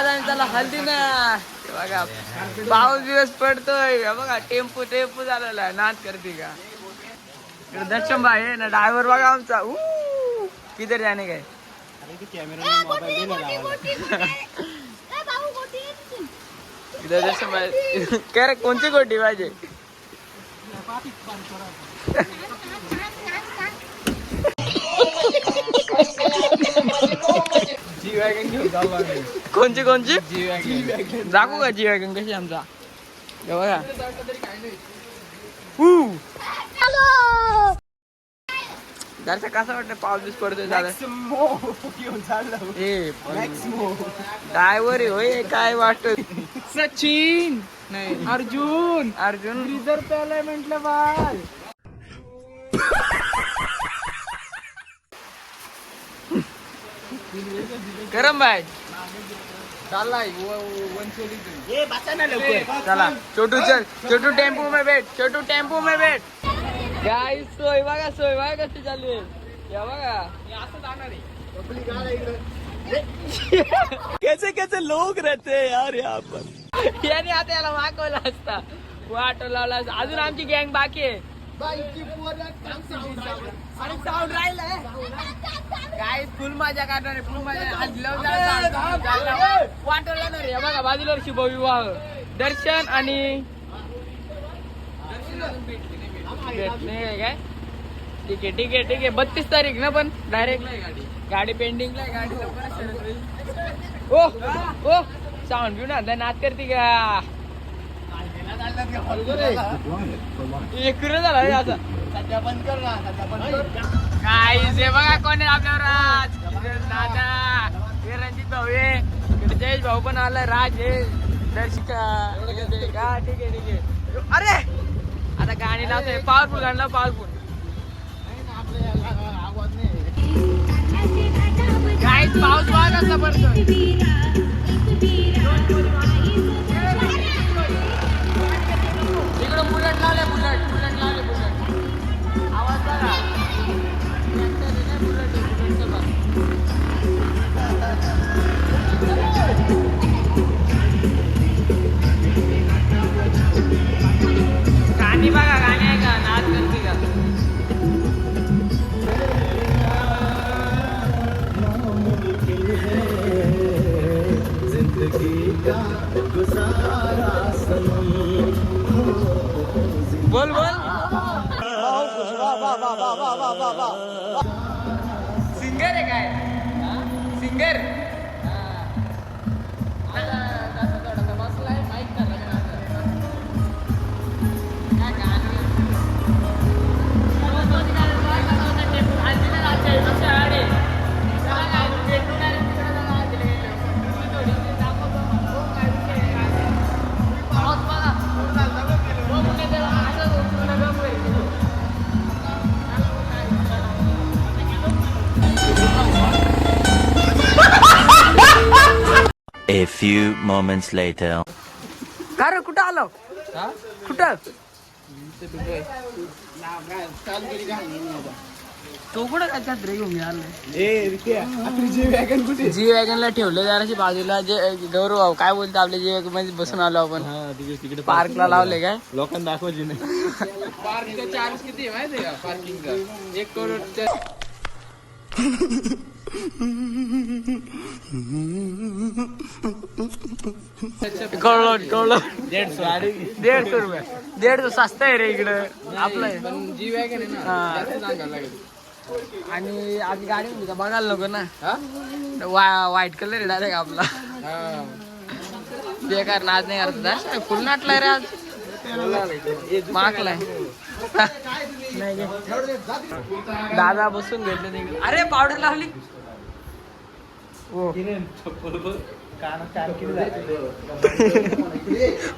आज आम्ही त्याला हल्दी ना. बघा पाऊस दिवस पडतोय. बघा टेम्पो टेम्पो झालेला आहे. नाच करते का? इकडे दर्शन भाई आहे ना ड्रायव्हर बघा आमचा. ऊ किधर जाणे काय? दर्शन भाई. काय रे कोणती गोटी पाहिजे जी वॅगन घेऊन जाऊ आम्ही. कोणची कोणची? जी वॅगन दाखवू का जी वॅगन कशी आमचा? हे बघा. जरसा कसा वाटतं पाऊस बीस पडतोय ड्रायव्हर होय काय वाटत सचिन. नाही. अर्जुन. अर्जुन. रिझर्व प्यालाय म्हटलं बाल गरम चाललाय चला। छोटू चल। छोटू टेंपो में बैठ। छोटू टेंपो में बैठ। काय सोय बघा सोय बघा कशी चालू आहे. या बघा. कैसे कैसे लोग रहते हैं यार यहाँ पर? याने आता याला मागवला असता. वाटो लावला. अजून आमची गँग बाकी आहे. राहिलाय. काय फुल मजा करणार आहे फुल मजा. आज लव बघा बाजूला शुभ विवाह. दर्शन आणि काय? ठीक आहे ठीक आहे ठीक आहे. बत्तीस तारीख ना पण? डायरेक्ट गाडी पेंडिंगला होईल. ओ ओ साऊंड घेऊन आता नाच करते का? एक झाला रे आता. काय जे बघा कोण आहे आपल्यावर आज? किरण दादा. हे रणजित भाऊ हे इकडे जयेश भाऊ पण आलाय. राज हे दर्शिका. का ठीक आहे ठीक आहे. अरे! आता गाणी लावतोय. पॉवरफुल गाणं पावरफुल काय पाऊस वागायचा पडतोय इकडं बुलेट लावले बुलेट बुलेट लावले बुलेट. बोल बोल. सिंगर आहे काय? Singer? A few moments later. का रे कुठं आलो? कुठं? तो कुठं काय छत्री घेऊन आलो जी वॅगनला ठेवलं जराशी बाजूला जे गौरव भाऊ काय बोलतो आपल्या जी वॅगनमध्ये बसून आलो आपण? पार्कला लावले काय? लोकांना दाखवायची नाही. पार्कचा चार्ज किती माहिती का? पार्किंगचा. एक करोड करोड दीडशे दीडशे रुपये. दीडशे स्वस्त आहे रे इकडं. आपलं आहे. जी वॅगन आहे. ना? आणि आधी गाडी होती का? बघायला नको ना. वा व्हाईट कलर आहे डायरेक्ट आपला. बेकार नाच नाही करत फुल नाटलाय रे आज. मागलाय गे. दादा बसून घेतले अरे पावडर लावली. हो.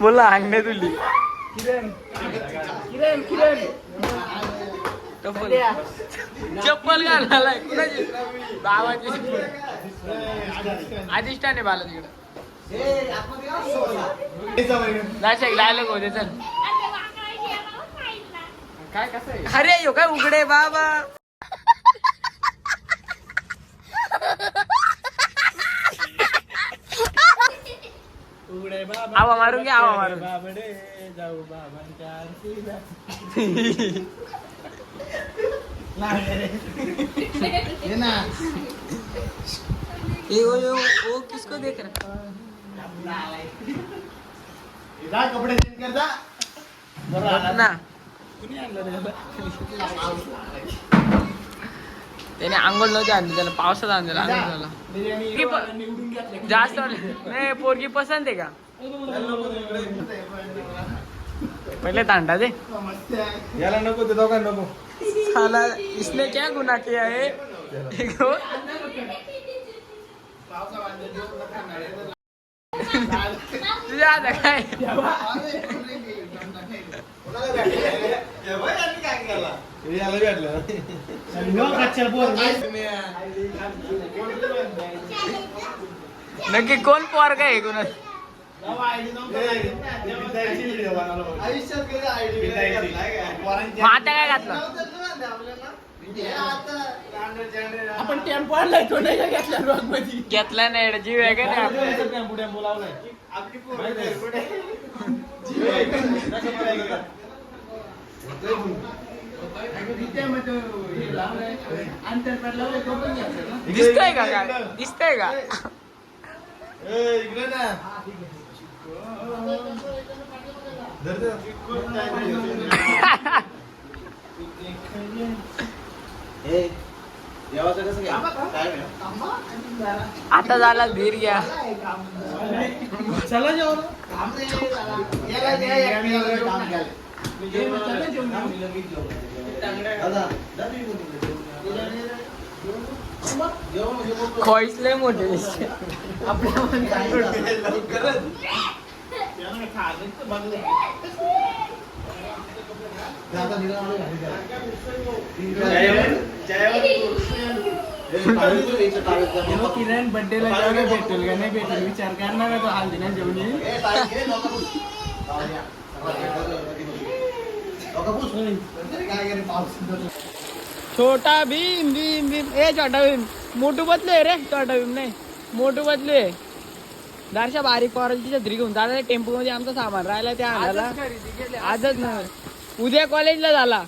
बोला अंगणे तुली चप्पल. चप्पल घालायला. कुणाची? बाबाची. अधिष्ठान आहे बाला तिकडं. नाशिक डायलॉग होते चल. काय कसं आहे अरे यो काय उघडे बाबा उघडे बाबा आवा मारून घे आवा मारून बाबडे जाऊ बाबांच्या आरतीला. ये ना ए ओ यो ओ किसको देख रहा जा कपडे चेंज कर जा बरं आला. ना? त्याने आंघोळ नव्हती आणली त्याला पावसात आणलं आंघोळ जास्त. नाही पोरगी पसंत आहे का? पहिले तांडा दे. याला नको ते दोघांना नको. साला इसने क्या गुनाह किया है? देखो तुझ्या आता काय? याला भेटलं? नक्की कोण मग आता काय घातलं? आपण टेम्पो आणलाय तो नाही का घेतला रॉकमध्ये? घेतला नाही रे, जीव आहे का नाही आपला? टेम्पो टेम्पो लावलाय. दिसतंय का काय? दिसतंय का? इकडे ना देवाचं कसं घ्या काय आता झाला धीर घ्या. चला जेवण खोईसले मोठे. दिसते किरण भेटेल का भेटेल विचार तो हाल छोटा भीम भीम भीम। ए, छोटा भीम। मोठू बदले रे, छोटा भीम नाही मोठू बदले। दारशा बारीक कॉलेजची छत्री घेऊन दादा टेम्पो मध्ये आमचं सामान राहिला त्या आणायला आजच नाही उद्या कॉलेजला झाला.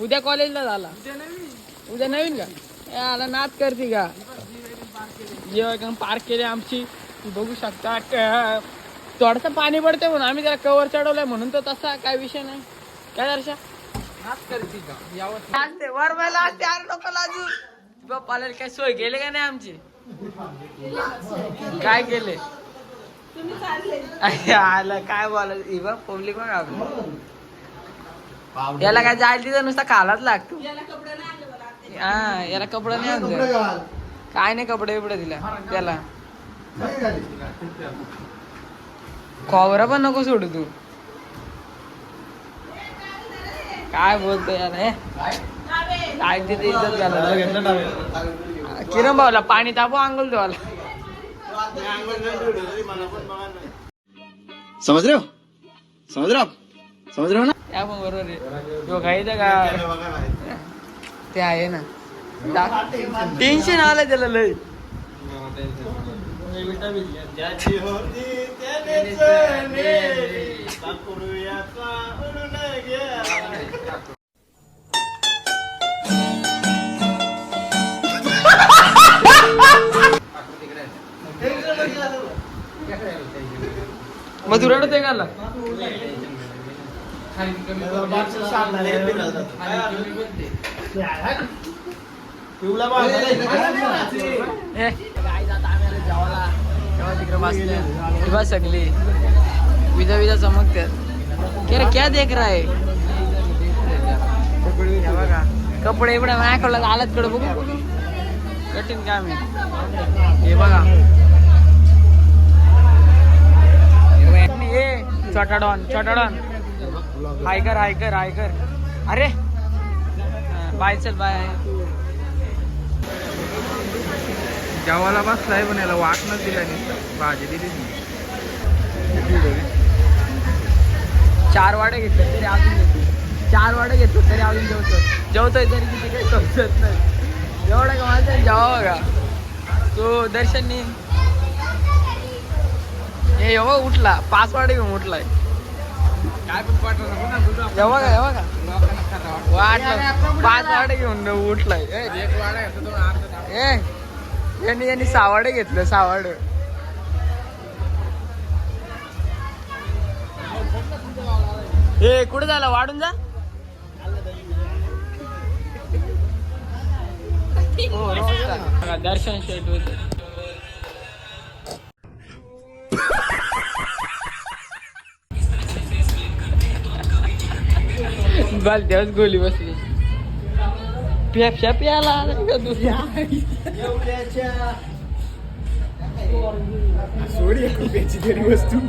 उद्या कॉलेजला झाला. उद्या नवीन? का? आला नाच करते का? जेव्हा पार्क केली आमची. बघू शकता थोडस पाणी पडते म्हणून आम्ही त्याला कवर चढवलंय म्हणून तो तसा काय विषय नाही. काय दर्शा? लाजू. बाप्पाला काय सोय केले का नाही आमची? काय केले? आलं काय बोलायचं ही बघ पब्लिक बघ आपली याला काय जायला तिथं नुसता खालाच लागतो. हा याला कपडे नाही आणलं. काय नाही कपडे बिपडे दिला. त्याला. खोबरा पण नको सोडू तू. काय बोलतो यार काय? तिथे इज्जत झाला किरण भाऊला पाणी तापो अंगल धुवाला रहे हो? हो आप? समझ रहे हो ना? त्या पण बरोबर आहे तो खायचं का? ते आहे ना. टेन्शन आलं त्याला लय. ज्याची आलो जेवायला. तेव्हा तिकडे बसले. ती बस सगळी विजा विजा चमकतात क्या रे, क्या देख रहा है बघा कपडे एवढ्या माझ्याकडे आलात कडे बघू. कठीण काम आहे हे बघा ए चटाडॉन चटाडॉन. हाय कर हाय कर हाय कर अरे बाय चल बाय. जेवायला बसलाय पण याला न दिला नाही भाजी दिली चार वाडे घेतले तरी अजून चार वाडे घेतो तरी अजून जेवतो. जेवतोय तरी किती काही समजत नाही. एवढं का माझं? जेवा का तो दर्शननी. हे एवढा उठला पाच वाडे घेऊन उठलाय एवढा का एवढा. वाटलं पाच वाडे घेऊन उठलाय. ए, यांनी यांनी सावाडे घेतलं सावाड. हे कुठे झालं? वाढून जा. हो, दर्शन शेट होते. baldeaus engoliu você. Piapia, pia lá, né, meu Deus? Surya, competidor em gostou.